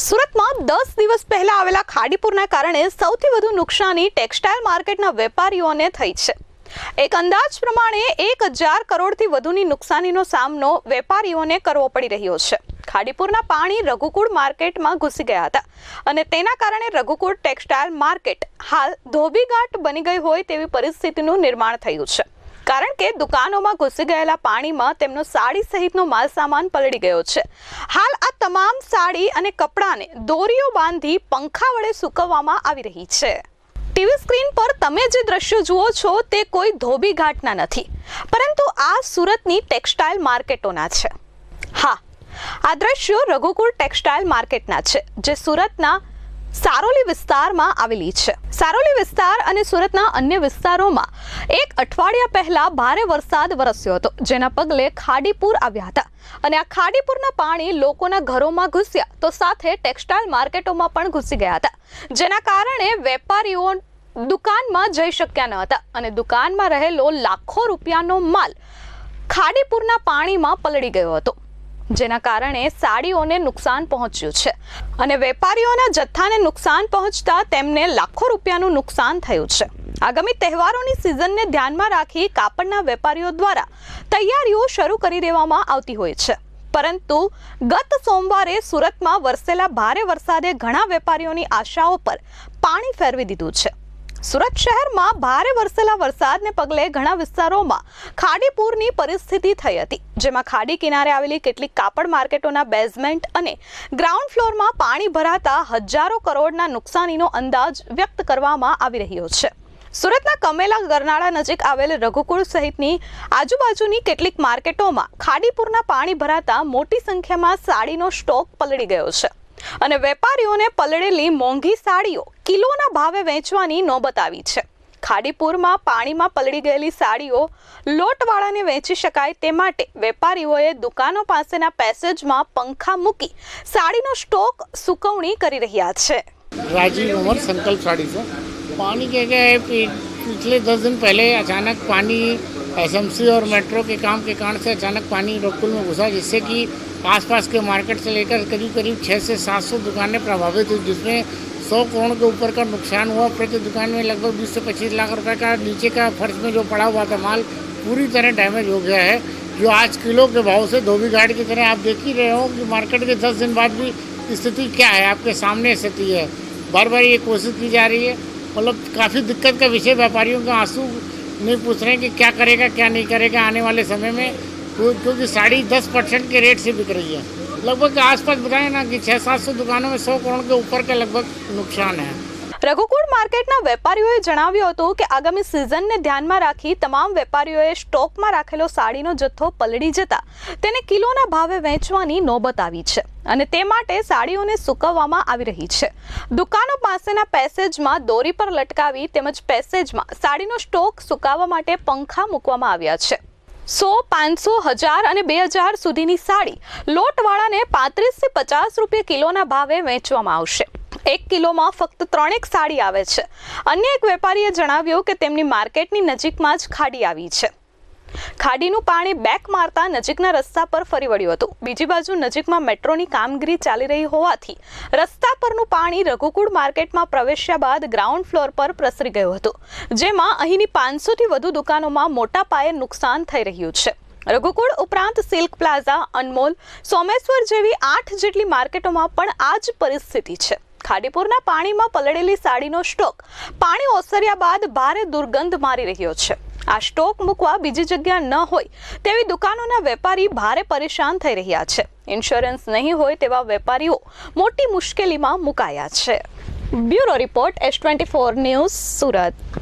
સુરતમાં દસ દિવસ પહેલા આવેલા ખાડીપુરના કારણે સૌથી વધુ નુકસાની ટેક્સટાઇલ માર્કેટના વેપારીઓને થઈ છે. એક અંદાજ પ્રમાણે એક હજાર કરોડથી વધુની નુકસાનીનો સામનો વેપારીઓને કરવો પડી રહ્યો છે. ખાડીપુરના પાણી રઘુકુળ માર્કેટમાં ઘૂસી ગયા હતા અને તેના કારણે રઘુકુળ ટેક્સટાઇલ માર્કેટ હાલ ધોબીઘાટ બની ગઈ હોય તેવી પરિસ્થિતિનું નિર્માણ થયું છે. કારણ કે દુકાનોમાં ઘૂસી ગયેલા પાણીમાં તેમનો સાડી સહિતનો માલ સામાન પલળી ગયો છે. હાલ આ તમામ સાડી અને કપડાને દોરીઓ બાંધી પંખા વડે સૂકવવામાં આવી રહી છે. ટીવી સ્ક્રીન પર તમે જે દ્રશ્યો જુઓ છો તે કોઈ ધોબી ઘાટના નથી, પરંતુ આ સુરતની ટેક્સટાઇલ માર્કેટોના છે. હા, આ દ્રશ્યો રઘુકુળ ટેક્સટાઇલ માર્કેટના છે, જે સુરતના સારોલી વિસ્તારમાં આવેલી છે. સારોલી વિસ્તાર અને સુરતના અન્ય વિસ્તારોમાં એક અઠવાડિયા પહેલા ભારે વરસાદ વરસ્યો હતો, જેના પગલે ખાડીપુર આવ્યા હતા. અને આ ખાડીપુરના પાણી લોકોના ઘરોમાં ઘૂસ્યા, તો સાથે ટેક્સટાઇલ માર્કેટોમાં પણ ઘૂસી ગયા હતા, જેના કારણે વેપારીઓ દુકાનમાં જઈ શક્યા ન હતા અને દુકાનમાં રહેલો લાખો રૂપિયાનો માલ ખાડીપુરના પાણીમાં પલળી ગયો હતો. જેના કારણે સાડીઓને નુકસાન પહોંચ્યું છે. અને વેપારીઓના જથ્થાને નુકસાન પહોંચતા તેમને લાખો રૂપિયાનું નુકસાન થયું છે. આગામી તહેવારોની સિઝનને ધ્યાનમાં રાખી કાપડના વેપારીઓ દ્વારા તૈયારીઓ શરૂ કરી દેવામાં આવતી હોય છે. પરંતુ ગત સોમવારે સુરતમાં વરસેલા ભારે વરસાદે ઘણા વેપારીઓની આશાઓ પર પાણી ફેરવી દીધું છે. સુરત શહેરમાં ભારે વરસેલા વરસાદને પગલે ઘણા વિસ્તારોમાં ખાડીપૂરની પરિસ્થિતિ થઈ હતી, જેમાં ખાડી કિનારે આવેલી કેટલીક કાપડ માર્કેટોના બેઝમેન્ટ અને ગ્રાઉન્ડ ફ્લોરમાં પાણી ભરાતા હજારો કરોડના નુકસાનીનો અંદાજ વ્યક્ત કરવામાં આવી રહ્યો છે. સુરતના કમેલા ગરનાળા નજીક આવેલ રઘુકુળ સહિતની આજુબાજુની કેટલીક માર્કેટોમાં ખાડીપુરના પાણી ભરાતા મોટી સંખ્યામાં સાડીનો સ્ટોક પલળી ગયો છે. અને વેપારીઓને પલળેલી મોંઘી સાડીઓ કિલોના ભાવે વેચવાની નોબત આવી છે ખાડીપુરમાં પાણીમાં પલળી ગયેલી સાડીઓ લોટવાળાને વેચી શકાય તે માટે વેપારીઓએ દુકાનો પાસેના પેસેજમાં પંખા મૂકી સાડીનો સ્ટોક સુકવણી કરી રહ્યા છે राजीव उमर संकल्प साड़ी से पानी क्या क्या है पि- पिछले दस दिन पहले अचानक पानी एसएमसी और मेट्रो के काम के कारण से अचानक पानी रोकुल में घुसा, जिससे कि आसपास के मार्केट से लेकर करीब करीब छः से सात सौ दुकानें प्रभावित हुई, जिसमें सौ करोड़ के ऊपर का नुकसान हुआ। प्रति दुकान में लगभग बीस से पच्चीस लाख रुपए का नीचे का फर्श में जो पड़ा हुआ था, माल पूरी तरह डैमेज हो गया है, जो आज किलो के भाव से धोबी घाट की तरह। आप देख ही रहे हो कि मार्केट के दस दिन बाद भी स्थिति क्या है, आपके सामने स्थिति है। बार बार ये कोशिश की जा रही है। मतलब काफ़ी दिक्कत का विषय, व्यापारियों का आँसू नहीं पूछ रहे हैं कि क्या करेगा, क्या नहीं करेगा आने वाले समय में क्योंकि साड़ी दस परसेंट के रेट से बिक रही है। लगभग आसपास बताएँ ना कि छः सात सौ दुकानों में सौ करोड़ के ऊपर का लगभग नुकसान है। રઘુકુળ માર્કેટના વેપારીઓએ જણાવ્યું હતું કે આગામી સિઝનને ધ્યાનમાં રાખી તમામ વેપારીઓએ સ્ટોકમાં રાખેલો સાડીનો જથ્થો પલળી જતા તેને કિલોના ભાવે વેચવાની નોબત આવી છે અને તે માટે સાડીઓને સૂકવવામાં આવી રહી છે. દુકાનો પાસેના પેસેજમાં દોરી પર લટકાવી તેમજ પેસેજમાં સાડીનો સ્ટોક સુકાવવા માટે પંખા મૂકવામાં આવ્યા છે. સો, પાંચસો, હજાર અને બે હજાર સુધીની સાડી લોટવાળાને પાંત્રીસથી પચાસ રૂપિયા કિલોના ભાવે વેચવામાં આવશે. એક કિલોમાં ફક્ત ત્રણેક સાડી આવે છે. અન્ય એક વેપારીએ જણાવ્યું કે તેમની માર્કેટની નજીકમાં જ ખાડી આવી છે. ખાડીનું પાણી બેક મારતા નજીકના રસ્તા પર ફરી વળ્યું હતું. બીજી બાજુ નજીકમાં મેટ્રોની કામગીરી ચાલી રહી હોવાથી રસ્તા પરનું પાણી રઘુકુળ માર્કેટમાં પ્રવેશ્યા બાદ ગ્રાઉન્ડ ફ્લોર પર પ્રસરી ગયું હતું. જેમાં અહીંની પાંચસોથી વધુ દુકાનોમાં મોટા પાયે નુકસાન થઈ રહ્યું છે. રઘુકુળ ઉપરાંત સિલ્ક પ્લાઝા, અનમોલ, સોમેશ્વર જેવી આઠ જેટલી માર્કેટોમાં પણ આ જ પરિસ્થિતિ છે. ખાડીપુરના પાણીમાં પલળેલી સાડીનો સ્ટોક. પાણી ઓસર્યા બાદ ભારે દુર્ગંધ મારી રહ્યો છે. આ સ્ટોક મૂકવા બીજી જગ્યા ન હોય તેવી દુકાનોના વેપારી ભારે પરેશાન થઈ રહ્યા છે. ઇન્સ્યોરન્સ નહીં હોય તેવા વેપારીઓ મોટી મુશ્કેલીમાં મુકાયા છે. Bureau report S twenty four news Surat.